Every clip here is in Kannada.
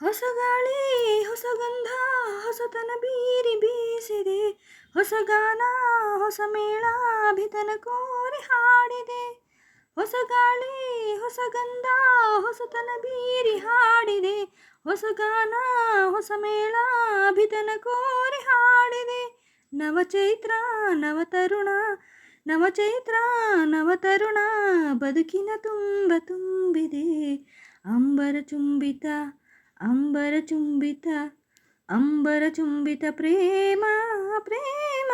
ಹೊಸ ಗಾಳಿ, ಹೊಸ ಗಂಧ ಹೊಸತನ ಬೀರಿ ಬೀಸಿದೆ. ಹೊಸ ಗಾನ, ಹೊಸ ಮೇಳ, ಭಿತನ ಕೋರಿ ಹಾಡಿದೆ. ಹೊಸ ಗಾಳಿ, ಹೊಸ ಗಂಧ ಹೊಸತನ ಬೀರಿ ಹಾಡಿದೆ. ಹೊಸ ಗಾನ, ಹೊಸ ಮೇಳ, ಭಿತನ ಕೋರಿ ಹಾಡಿದೆ. ನವಚೈತ್ರ, ನವತರುಣ ನವಚೈತ್ರ, ನವತರುಣ, ಬದುಕಿನ ತುಂಬ ತುಂಬಿದೆ. ಅಂಬರ ಚುಂಬಿತ ಅಂಬರ ಚುಂಬಿತ ಅಂಬರ ಚುಂಬಿತ ಪ್ರೇಮ ಪ್ರೇಮ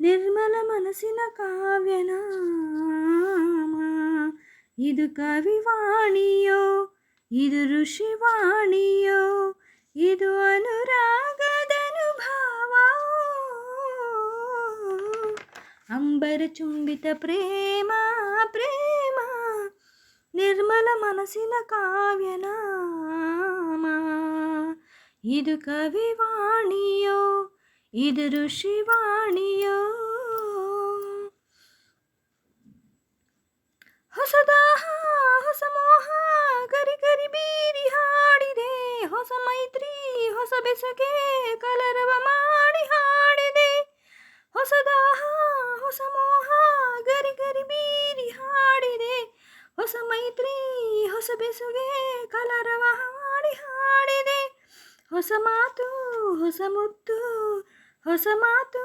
ನಿರ್ಮಲ ಮನಸ್ಸಿನ ಕಾವ್ಯನಾಮ ಇದು ಕವಿವಾಣಿಯೋ ಇದು ಋಷಿವಾಣಿಯೋ ಇದು ಅನುರಾಗದನುಭಾವ ಅಂಬರ ಚುಂಬಿತ ಪ್ರೇಮ ಪ್ರೇಮ ನಿರ್ಮಲ ಮನಸ್ಸಿನ ಕಾವ್ಯನಾಮ ಇದು ಕವಿವಾಣಿಯೋ ಇದು ಋಷಿವಾಣಿಯೋ ಹೊಸದಾಹ ಹೊಸ ಮೋಹ ಗರಿ ಕರಿ ಬೀರಿ ಹಾಡಿದೆ. ಹೊಸ ಮೈತ್ರಿ, ಹೊಸ ಬೆಸಗೆ, ಕಲರವ ಮಾಡಿ ಹಾಡಿದೆ. ಹೊಸದಾಹ ಹೊಸ ಮೋಹ ಗರಿ ಗರಿ ಬೀರಿ ಹಾಡಿದೆ. ಹೊಸ ಮೈತ್ರಿ, ಹೊಸ ಬೆಸುಗೆ, ಕಲರವ ಮಾಡಿ ಹಾಡಿದೆ. ಹೊಸ ಮಾತು ಹೊಸ ಮುತ್ತು ಹೊಸ ಮಾತು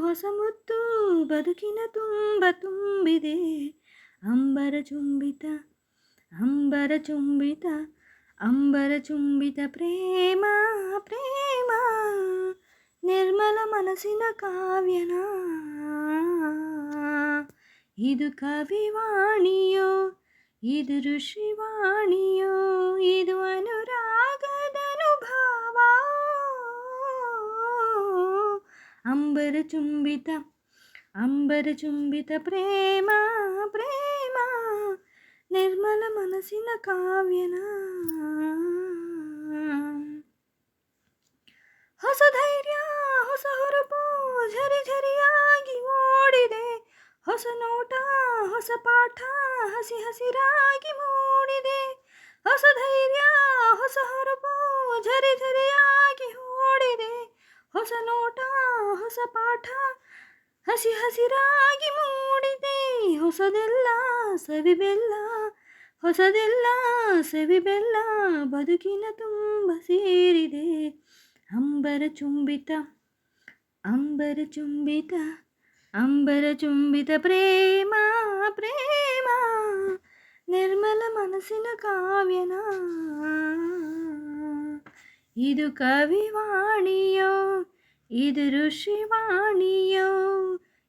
ಹೊಸ ಮುತ್ತು ಬದುಕಿನ ತುಂಬ ತುಂಬಿದೆ ಅಂಬರ ಚುಂಬಿತ ಅಂಬರ ಚುಂಬಿತ ಅಂಬರ ಚುಂಬಿತ ಪ್ರೇಮ ಪ್ರೇಮ ನಿರ್ಮಲ ಮನಸ್ಸಿನ ಕಾವ್ಯನ ಇದು ಕವಿವಾಣಿಯೋ ಇದು ಋಷಿವಾಣಿಯೋ ಇದು ಅಂಬರ ಚುಂಬಿತ ಅಂಬರ ಚುಂಬಿತ ಪ್ರೇಮ ಪ್ರೇಮ ನಿರ್ಮಲ ಮನಸ್ಸಿನ ಕಾವ್ಯನ ಹೊಸ ಧೈರ್ಯ ಹೊಸ ಹುರುಪು ಝರಿ ಝರಿಯಾಗಿ ಓಡಿದೆ ಹೊಸ ನೋಟ ಹೊಸ ಪಾಠ ಹಸಿ ಹಸಿರಾಗಿ ಮೂಡಿದೆ ಹೊಸ ಧೈರ್ಯ ಹೊಸ ಹುರುಪು ಝರಿ ಝರಿಯಾಗಿ ಓಡಿದೆ ಹೊಸ ನೋಟ ಹೊಸ ಪಾಠ, ಹಸಿ ಹಸಿರಾಗಿ ಮೂಡಿದೆ. ಹೊಸದೆಲ್ಲ ಸವಿಬೆಲ್ಲ ಹೊಸದೆಲ್ಲ ಸವಿಬೆಲ್ಲ ಬದುಕಿನ ತುಂಬ ಸೇರಿದೆ. ಅಂಬರ ಚುಂಬಿತ ಅಂಬರ ಚುಂಬಿತ ಅಂಬರ ಚುಂಬಿತ ಪ್ರೇಮ ಪ್ರೇಮ, ನಿರ್ಮಲ ಮನಸ್ಸಿನ ಕಾವ್ಯನ. ಇದು ಕವಿವಾಣಿಯೋ ಇದು ಋಷಿವಾಣಿಯೋ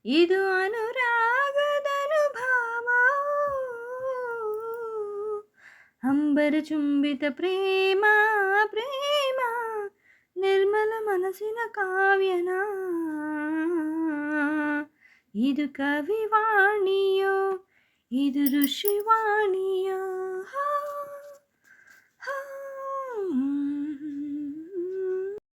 ಇದು ಅನುರಾಗದನುಭಾವ ಅಂಬರ ಚುಂಬಿತ ಪ್ರೇಮ ಪ್ರೇಮ ನಿರ್ಮಲ ಮನಸ್ಸಿನ ಕಾವ್ಯನ ಇದು ಕವಿವಾಣಿಯೋ ಇದು ಋಷಿವಾಣಿಯೋ